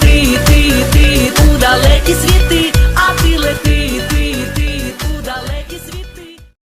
ти, ти, ти, у далекі світи.